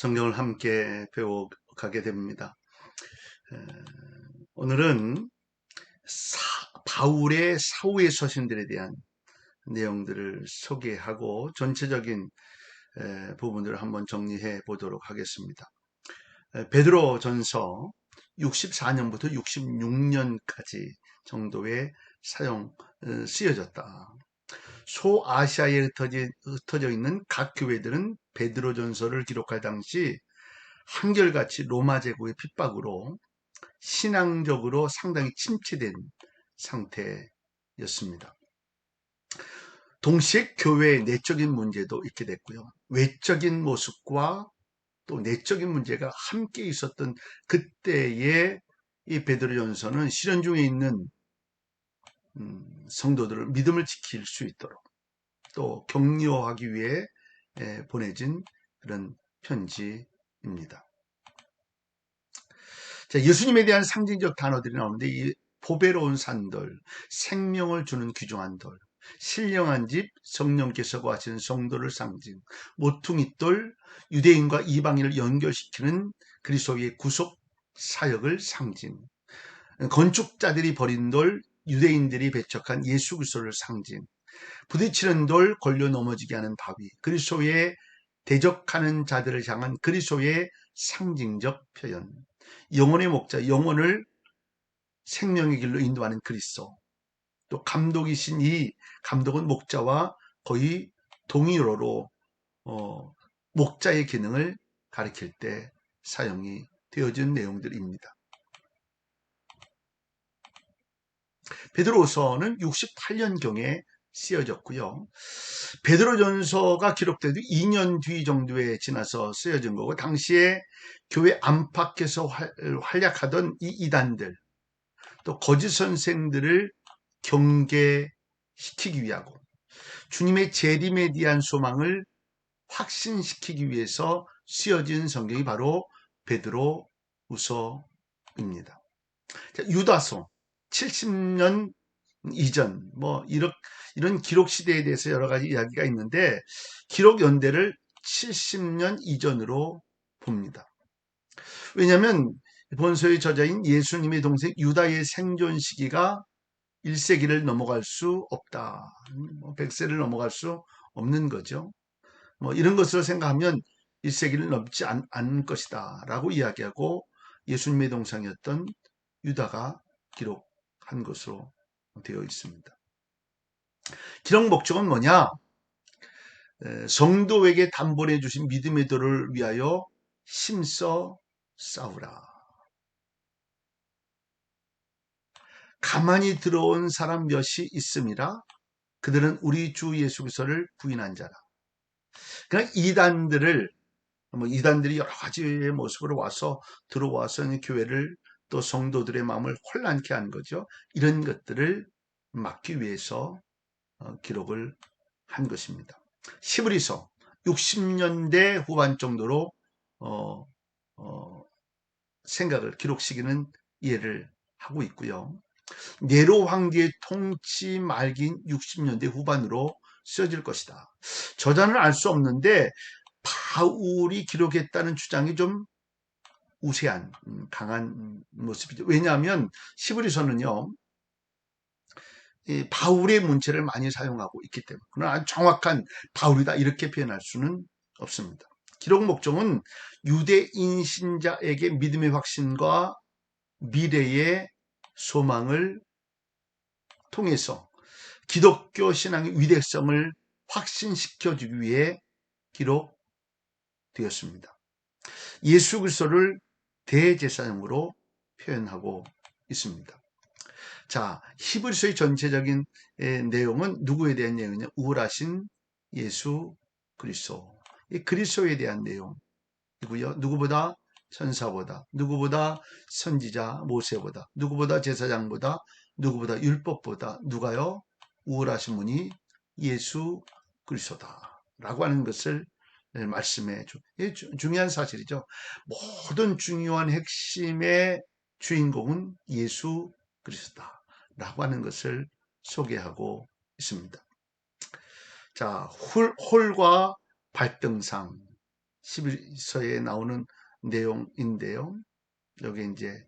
성경을 함께 배워가게 됩니다. 오늘은 사, 바울의 사후의 서신들에 대한 내용들을 소개하고 전체적인 부분들을 한번 정리해 보도록 하겠습니다. 베드로 전서 64년부터 66년까지 정도의 사용 어, 쓰여졌다. 소아시아에 흩어져, 있는 각 교회들은 베드로 전서를 기록할 당시 한결같이 로마 제국의 핍박으로 신앙적으로 상당히 침체된 상태였습니다. 동시에 교회의 내적인 문제도 있게 됐고요. 외적인 모습과 또 내적인 문제가 함께 있었던 그때의 이 베드로 전서는 실현 중에 있는 음, 성도들을 믿음을 지킬 수 있도록 또 격려하기 위해 보내진 그런 편지입니다. 자, 예수님에 대한 상징적 단어들이 나오는데 이 보배로운 산돌, 생명을 주는 귀중한 돌, 신령한 집, 성령께서 거하시는 성도를 상징, 모퉁이돌, 유대인과 이방인을 연결시키는 그리스도의 구속 사역을 상징, 건축자들이 버린 돌, 유대인들이 배척한 예수 그리스도를 상징, 부딪히는 돌, 걸려 넘어지게 하는 바위, 그리스도의 대적하는 자들을 향한 그리스도의 상징적 표현, 영혼의 목자, 영혼을 생명의 길로 인도하는 그리스도, 또 감독이신 이 감독은 목자와 거의 동의어로 어, 목자의 기능을 가리킬 때 사용이 되어진 내용들입니다. 베드로서는 68년경에 쓰여졌고요. 베드로전서가 기록되도 2년 뒤 정도에 지나서 쓰여진 거고 당시에 교회 안팎에서 활약하던 이 이단들 또 거짓 선생들을 경계시키기 위하고 주님의 재림에 대한 소망을 확신시키기 위해서 쓰여진 성경이 바로 베드로 우서입니다. 유다서 70년 이전 뭐 이런 이런 기록 시대에 대해서 여러 가지 이야기가 있는데 기록 연대를 70년 이전으로 봅니다. 왜냐하면 본서의 저자인 예수님의 동생 유다의 생존 시기가 1세기를 넘어갈 수 없다. 100세를 뭐 넘어갈 수 없는 거죠. 뭐 이런 것을 생각하면 1세기를 넘지 않, 않을 것이다 라고 이야기하고 예수님의 동상이었던 유다가 기록 한 것으로 되어 있습니다. 기록 목적은 뭐냐? 성도에게 담보해 주신 믿음의 도를 위하여 힘써 싸우라. 가만히 들어온 사람 몇이 있음이라 그들은 우리 주 예수 그리스도를 부인한 자라. 그러니까 이단들을 뭐 이단들이 여러 가지의 모습으로 와서 들어와서 교회를 또 성도들의 마음을 혼란케 한 거죠. 이런 것들을 막기 위해서 어, 기록을 한 것입니다. 시브리서 60년대 후반 정도로 어, 어, 생각을 기록 시기는 이해를 하고 있고요. 네로 황제의 통치 말긴 60년대 후반으로 쓰여질 것이다. 저자는 알 수 없는데 바울이 기록했다는 주장이 좀 우세한 음, 강한 모습이죠. 왜냐하면 시브리서는요. 바울의 문체를 많이 사용하고 있기 때문에 그러나 정확한 바울이다 이렇게 표현할 수는 없습니다. 기록 목적은 유대인 신자에게 믿음의 확신과 미래의 소망을 통해서 기독교 신앙의 위대성을 확신시켜주기 위해 기록되었습니다. 예수 그리스도를 대제사장으로 표현하고 있습니다. 자, 히브리서의 전체적인 내용은 누구에 대한 내용이냐? 우월하신 예수 그리스도. 이 그리스도에 대한 내용이고요. 누구보다 천사보다, 누구보다 선지자 모세보다, 누구보다 제사장보다, 누구보다 율법보다 누가요? 우월하신 분이 예수 그리스도다. 라고 하는 것을 말씀해 주. 중요한 사실이죠. 모든 중요한 핵심의 주인공은 예수 그리스도다. 라고 하는 것을 소개하고 있습니다. 자, 홀, 홀과 발등상, 11서에 나오는 내용인데요. 여기 이제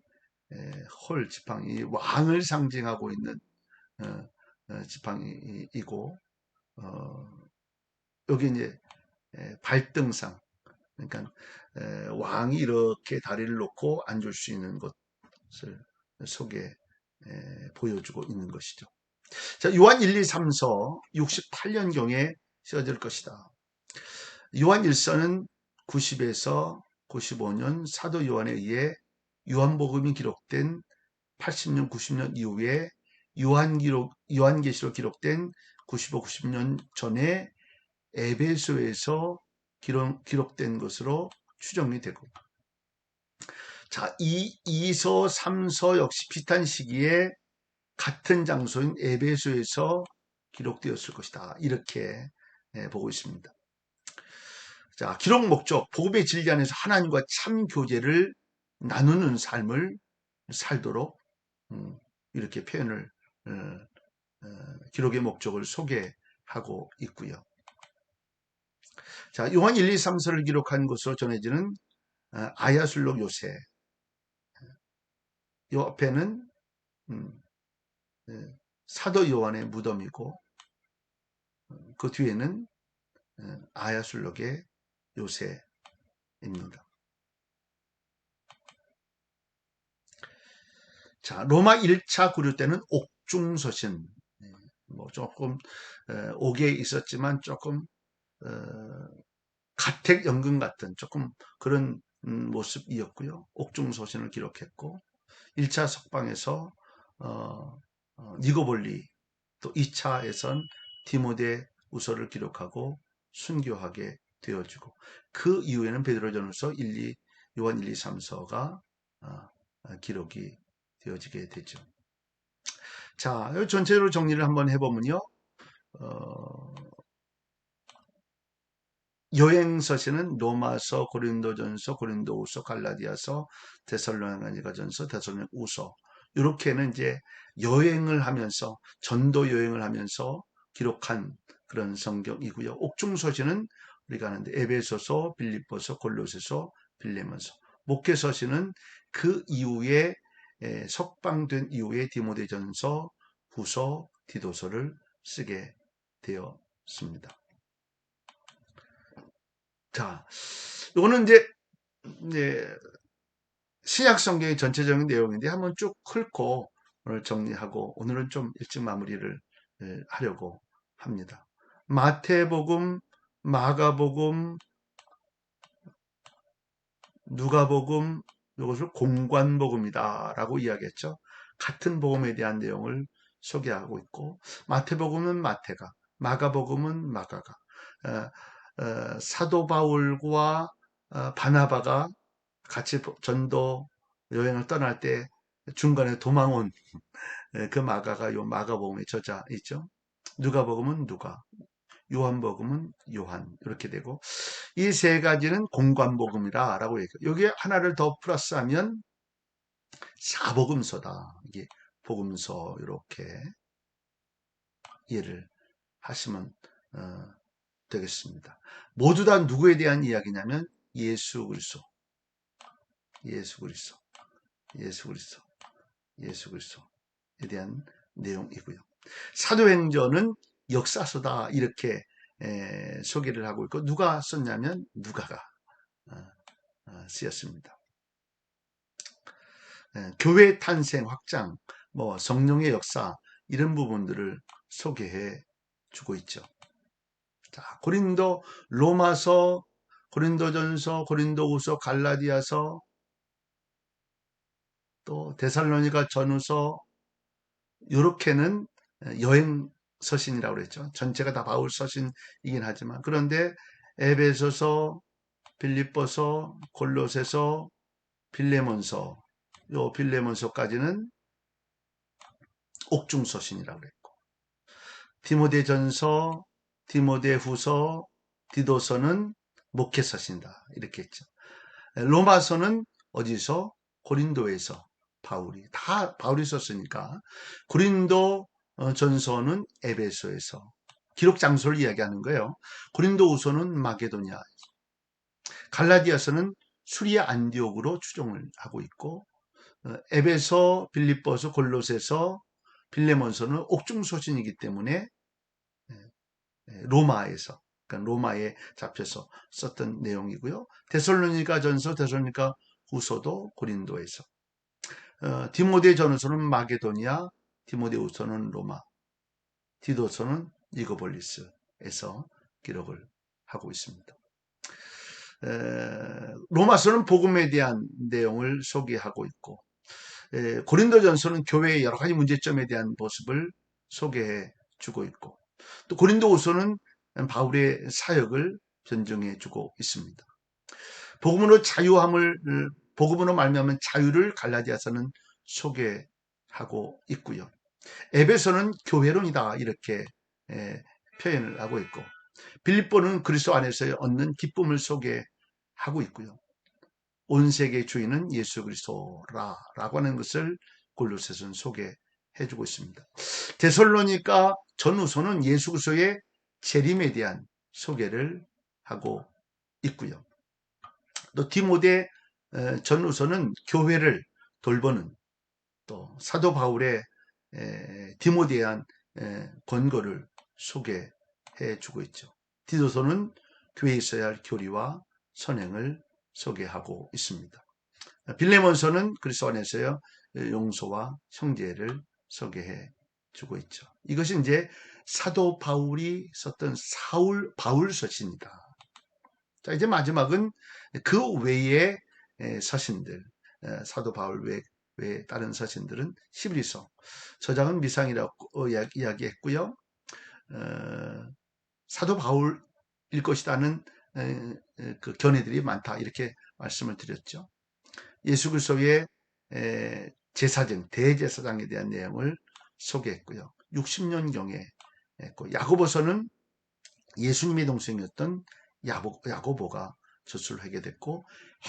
홀 지팡이 왕을 상징하고 있는 어, 어, 지팡이이고 어, 여기 이제 발등상 그러니까 왕이 이렇게 다리를 놓고 앉을 수 있는 것을 속에 보여주고 있는 것이죠. 자, 요한 1, 2, 3서 68년경에 쓰여질 것이다. 요한 1서는 90에서 95년 사도 요한에 의해 요한복음이 기록된 80년, 90년 이후에 요한 기록, 요한계시로 기록된 95, 90년 전에 에베소에서 기록, 기록 된 것으로 추정이 되고 자, 이 2서, 3서 역시 비슷한 시기에 같은 장소인 에베소에서 기록되었을 것이다. 이렇게 예, 보고 있습니다. 자, 기록 목적, 복음의 진리 안에서 하나님과 참 교제를 나누는 삶을 살도록 음, 이렇게 표현을 어, 어, 기록의 목적을 소개하고 있고요. 자, 요한 1, 2, 3서를 기록한 것으로 전해지는 어, 아야술록 요새. 요 앞에는 음, 예, 사도 요한의 무덤이고 그 뒤에는 아야술록의 요새입니다. 자, 로마 1차 구류 때는 옥중서신, 예, 뭐 조금 옥에 있었지만 조금 어, 가택연금 같은 조금 그런 음, 모습이었고요. 옥중서신을 기록했고 1차 석방에서 어, 어, 니고볼리 또 2차에선 디모데 우서를 기록하고 순교하게 되어지고 그 이후에는 베드로전후서 1, 2, 요한 1, 2, 3서가 기록이 되어지게 되죠. 자, 전체로 정리를 한번 해보면요. 어, 여행서시는 로마서, 고린도전서, 고린도우서, 갈라디아서, 데살로니가전서, 데살로니우서 이렇게는 이제 여행을 하면서 전도 여행을 하면서 기록한 그런 성경이고요. 옥중서시는 우리가 하는데 에베소서, 빌립보서, 골로새서, 빌레몬서. 목회서시는 그 이후에 석방된 이후에 디모데전서, 후서, 디도서를 쓰게 되었습니다. 자, 이거는 이제, 이제 신약 성경의 전체적인 내용인데 한번 쭉 훑고 오늘 정리하고 오늘은 좀 일찍 마무리를 하려고 합니다. 마태복음, 마가복음, 누가복음 이것을 공관복음이다라고 이야기했죠. 같은 복음에 대한 내용을 소개하고 있고 마태복음은 마태가, 마가복음은 마가가, 어, 어, 사도 바울과 어, 바나바가 같이 전도 여행을 떠날 때 중간에 도망온 그 마가가 요 마가복음의 저자 있죠. 누가복음은 누가, 요한복음은 요한 이렇게 되고 이 세 가지는 공관복음이라라고 얘기해요. 여기에 하나를 더 플러스하면 사복음서다. 이게 복음서 이렇게 이해를 하시면 어, 되겠습니다. 모두 다 누구에 대한 이야기냐면 예수 그리스도, 예수 그리스도, 예수 그리스도, 예수 그리스도에 대한 내용이고요. 사도행전은 역사서다 이렇게 에, 소개를 하고 있고 누가 썼냐면 누가가 어, 어, 쓰였습니다. 에, 교회 탄생 확장, 뭐 성령의 역사 이런 부분들을 소개해 주고 있죠. 자, 고린도 로마서, 고린도전서, 고린도후서, 갈라디아서, 또 데살로니가 전후서 이렇게는 여행 서신이라고 그랬죠. 전체가 다 바울 서신이긴 하지만 그런데 에베소서, 빌립보서, 골로새서, 빌레몬서, 요 빌레몬서까지는 옥중 서신이라고 그랬고 디모데전서, 디모데후서, 디도서는 목회 서신이다 이렇게 했죠. 로마서는 어디서 고린도에서 바울이 다 바울이 썼으니까 고린도 어, 전서는 에베소에서 기록 장소를 이야기하는 거예요. 고린도 우서는 마게도니아. 갈라디아서는 수리아 안디옥으로 추종을 하고 있고 어, 에베소, 빌립보서, 골로새서, 빌레몬서는 옥중 소신이기 때문에 예, 예, 로마에서 그러니까 로마에 잡혀서 썼던 내용이고요. 데살로니가 전서, 데살로니가 후서도 고린도에서 어, 디모데 전후서는 마게도니아, 디모데우서는 로마, 디도서는 이거볼리스에서 기록을 하고 있습니다. 에, 로마서는 복음에 대한 내용을 소개하고 있고 에, 고린도전서는 교회의 여러 가지 문제점에 대한 모습을 소개해 주고 있고 또 고린도후서는 바울의 사역을 변증해 주고 있습니다. 복음으로 자유함을 복음으로 말미암은 자유를 갈라디아서는 소개하고 있고요. 에베소는 교회론이다 이렇게 에, 표현을 하고 있고 빌립보는 그리스도 안에서 얻는 기쁨을 소개하고 있고요. 온 세계 주인은 예수 그리스도라라고 하는 것을 골로새서는 소개해 주고 있습니다. 데솔로니까 전후서는 예수 그리스도의 재림에 대한 소개를 하고 있고요. 또 디모데 전후서는 교회를 돌보는 또 사도 바울의 디모데에 대한 권고를 소개해 주고 있죠. 디도서는 교회에 있어야 할 교리와 선행을 소개하고 있습니다. 빌레몬서는 그리스도 안에서의 용서와 형제를 소개해 주고 있죠. 이것이 이제 사도 바울이 썼던 사울 바울서신이다. 자 이제 마지막은 그 외의 서신들 사도 바울 외, 외 다른 서신들은 11서 저장은 미상이라고 이야기했고요. 어, 사도 바울일 것이라는 그 견해들이 많다 이렇게 말씀을 드렸죠. 예수 그리스도의 제사장 대제사장에 대한 내용을 소개했고요. 60년경에 했고 야고보서는 예수님의 동생이었던 야고, 야고보가 저술을 하게 됐고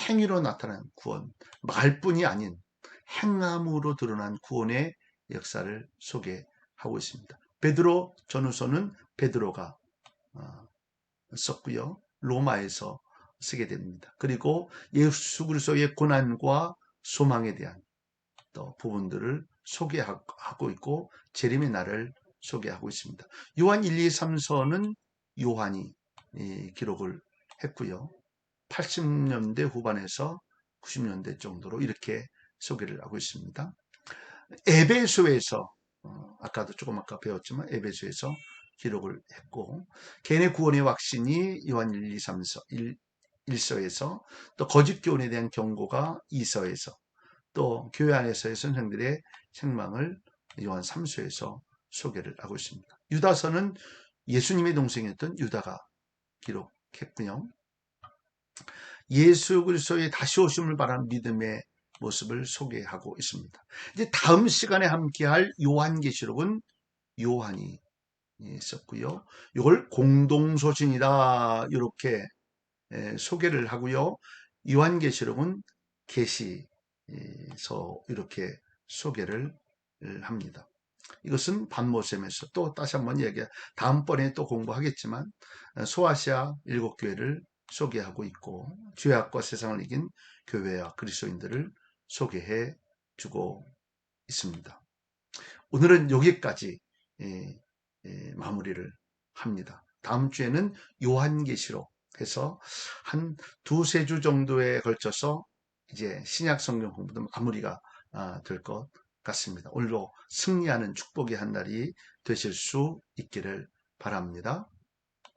행위로 나타난 구원 말뿐이 아닌 행함으로 드러난 구원의 역사를 소개하고 있습니다. 베드로 전후서는 베드로가 어, 썼고요. 로마에서 쓰게 됩니다. 그리고 예수 그리스도의 고난과 소망에 대한 또 부분들을 소개하고 있고 재림의 날을 소개하고 있습니다. 요한 1, 2, 3서는 요한이 기록을 했고요. 80년대 후반에서 90년대 정도로 이렇게 소개를 하고 있습니다. 에베소에서 어, 아까도 조금 아까 배웠지만 에베소에서 기록을 했고 개인의 구원의 확신이 요한 1, 2, 3서 1, 1서에서 또 거짓 교훈에 대한 경고가 2서에서 또 교회 안에서의 선생들의 책망을 요한 3서에서 소개를 하고 있습니다. 유다서는 예수님의 동생이었던 유다가 기록했군요. 예수 그리스도의 다시 오심을 바란 믿음의 모습을 소개하고 있습니다. 이제 다음 시간에 함께할 요한계시록은 요한이 있었고요. 이걸 공동소신이다 이렇게 소개를 하고요. 요한계시록은 계시서 이렇게 소개를 합니다. 이것은 반모셈에서 또 다시 한번 얘기 다음번에 또 공부하겠지만 소아시아 일곱 교회를 소개하고 있고 죄악과 세상을 이긴 교회와 그리스도인들을 소개해 주고 있습니다. 오늘은 여기까지 마무리를 합니다. 다음 주에는 요한계시록 해서 한 두세 주 정도에 걸쳐서 이제 신약 성경 공부도 마무리가 아, 될 것 같습니다. 오늘도 승리하는 축복의 한 날이 되실 수 있기를 바랍니다.